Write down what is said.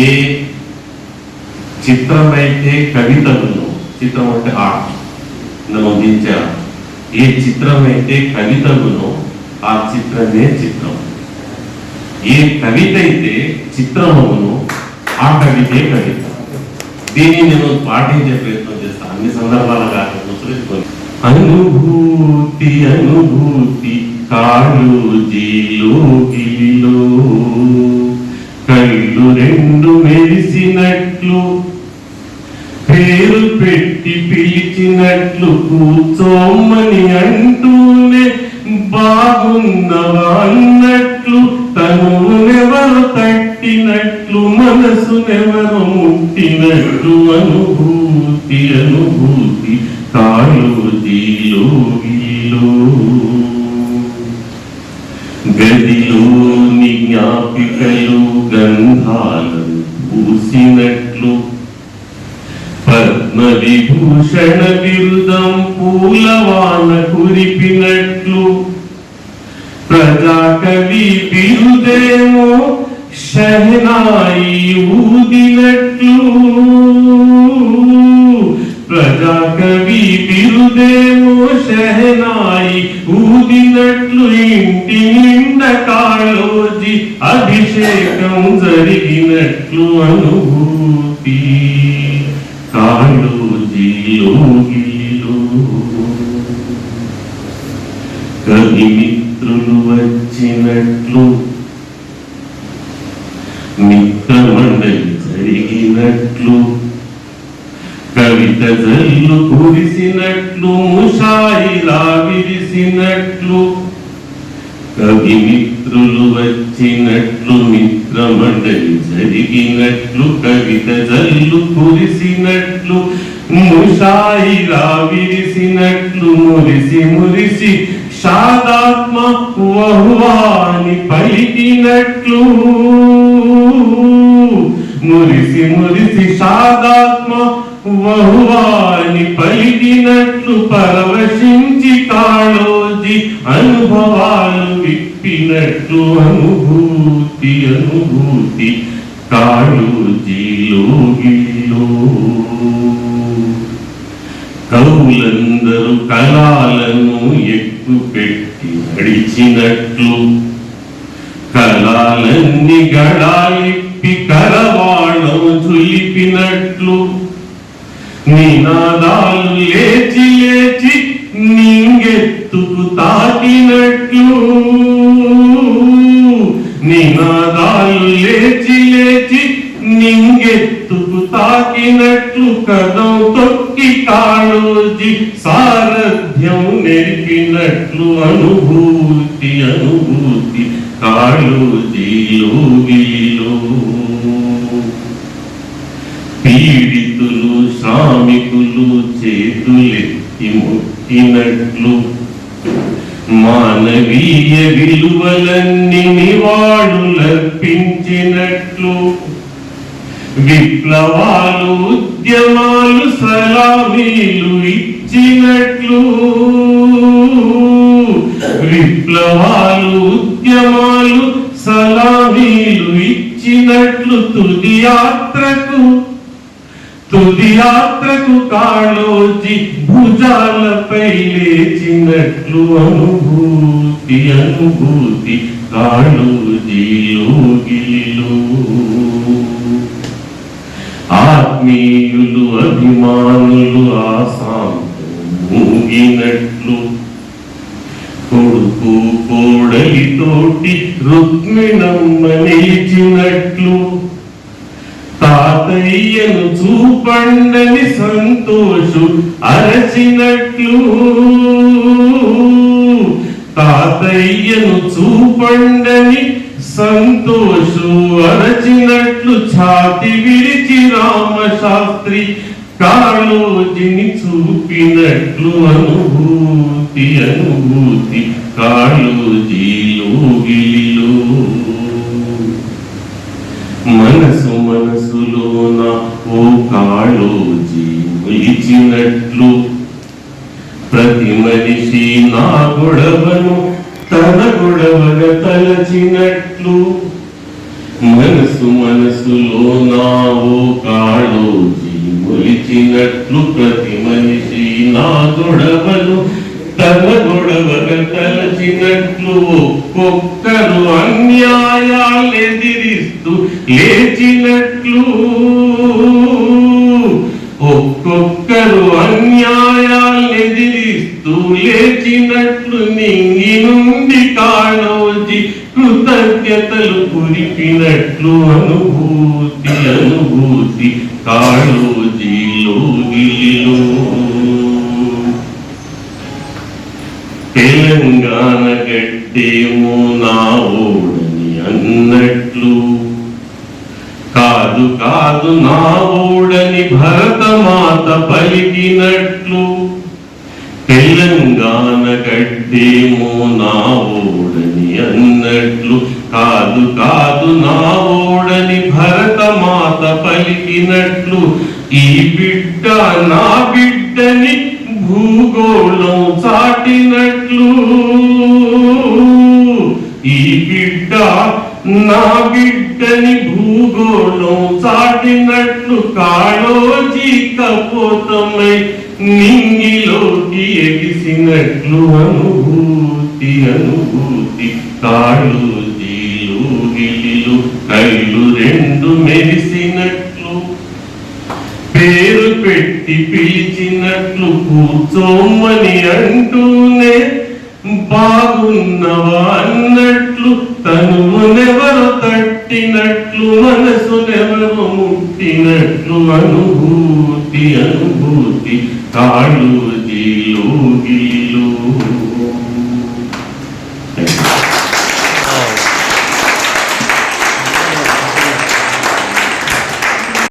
ఏ చిత్రమైతే కవితలను చిత్రం అంటే ఆర్ట్ నమోదించే ఏ చిత్రమైతే కవితలను ఆ చిత్రమే చిత్రం. ఏ కవిత అయితే చిత్రమును ఆ కవితే కవిత. దీన్ని నేను పాటించే ప్రయత్నం చేస్తాను అన్ని సందర్భాల కాకుండా అనుభూతి అనుభూతి కాళ్ళు జీలో గిలిలో ఇచ్చినట్లు కూర్చోమని అంటూనే బాగున్నవా అన్నట్లు తనునెవరు తట్టినట్లు మనసునెవరు ముట్టినట్లు అనుభూతి అనుభూతి కాళోజీలో గిలో భూషణ బిరుదం పూలవాన కురిపినట్లు. ప్రజాకవి బిరుదేమో షహనాయి ఊదినట్లు. ప్రజాకవి బిరుదేమో షహనాయి ఊదినట్లు. ఇంటి నిండ కాళోజి అభిషేకం జరిగినట్లు అనుభూతి. కాళోజిలో గిలో కవి మిత్రులు వచ్చినట్లు మిత్రమండలి జరిగినట్లు. కవిత జల్లు కురిసినట్లు ముషాయిలా విరిసినట్లు. కవి మిత్రులు వచ్చినట్లు మిత్రమండలి జరిగినట్లు కవిత జల్లు కురిసినట్లు ముషాయిలా విరిసినట్లు మురిసి మురిసి షాదాత్మ వహువాని పలికినట్లు. మురిసి మురిసి షాదాత్మ వహువాని పలికినట్లు పరవశించి కాళోజి అనుభవాలు విప్పినట్లు అనుభూతి అనుభూతి. కాళోజిలో గిలో కవులందరూ కళాలను ఎక్కు పెట్టి నడిచినట్లు. కళాలన్నీ గడాలిప్పి కరవాణం చులిపినట్లు. నినాదాలు లేచి లేచి నింగెత్తుకు తాకినట్లు. నినాదాలు లేచి నింగెత్తుకు తాకినట్లు కదం తొక్కి కాళోజి సారథ్యం నెరిపినట్లు అనుభూతి అనుభూతి కాళోజి యోగిలో. పీడితులు శ్రామికులు చేతులెత్తి ముట్టినట్లు మానవీయ విలువలన్నీ నివాళులర్పించినట్లు విప్లవాలు ఉద్యమాలు సలామీలు ఇచ్చినట్లు. విప్లవాలు ఉద్యమాలు సలామీలు ఇచ్చినట్లు తుది యాత్రకు. తుది యాత్రకు కాళోచి భుజాలపై లేచినట్లు అనుభూతి అనుభూతి కాళోజీ గిలిలో ఆత్మీయులు అభిమానులు ఆసాంగినట్లు కొడుకు కోడలితోటి రుక్మిణమ్మ నిలిచినట్లు. తాతయ్యను చూపండని సంతోషు అరచినట్లు. తాతయ్యను చూపండని సంతోషు అరచినట్లు ఛాతి విరిచి రామశాస్త్రి కాళోజిని చూపినట్లు అనుభూతి అనుభూతి. కాళోజిలో మనసు మనసులోన ఓ కాళోజీ నిలిచినట్లు ప్రతి మనిషి నా గొడవను తన గొడవగా తలచినట్లు. మనసు మనసులో నావో కాళోజీ మొలిచినట్లు ప్రతి మనిషి నా గొడవలు తన గొడవలు తలచినట్లు ఒక్కొక్కరు అన్యాయాలు ఎదిరిస్తూ లేచినట్లు. ఒక్కొక్కరు అన్యాయాలు ఎదిరిస్తూ లేచినట్లు నింగి నుండి కాళోజీ కృతజ్ఞతలు కురిపినట్లు అనుభూతి అనుభూతి కాళోజీలో గిలిలో. తెలంగాణ గడ్డేమో నా ఓడని అన్నట్లు. కాదు కాదు నా ఓడని భరతమాత పలికినట్లు. తెలంగాణ గడ్డేమో నా ఓడని అన్నట్లు కాదు కాదు నా ఓడని భరత మాత పలికినట్లు ఈ బిడ్డ నా బిడ్డని భూగోళం చాటినట్లు. ఈ బిడ్డ నా బిడ్డని భూగోళం చాటినట్లు కాళోజీ కపోతమై నింగిలోకి ఎగిసినట్లు అనుభూతి అనుభూతి కాళోజీలు గిలిలు కళ్ళు రెండు మెరిసినట్లు. పేరు పెట్టి పిలిచినట్లు కూర్చోమని అంటూనే బాగున్నవా అన్నట్లు తనువునెవరు తట్టినట్లు మనసునెవరు ముట్టినట్లు అనుభూతి అనుభూతి. താഴുതിലൂകിലൂ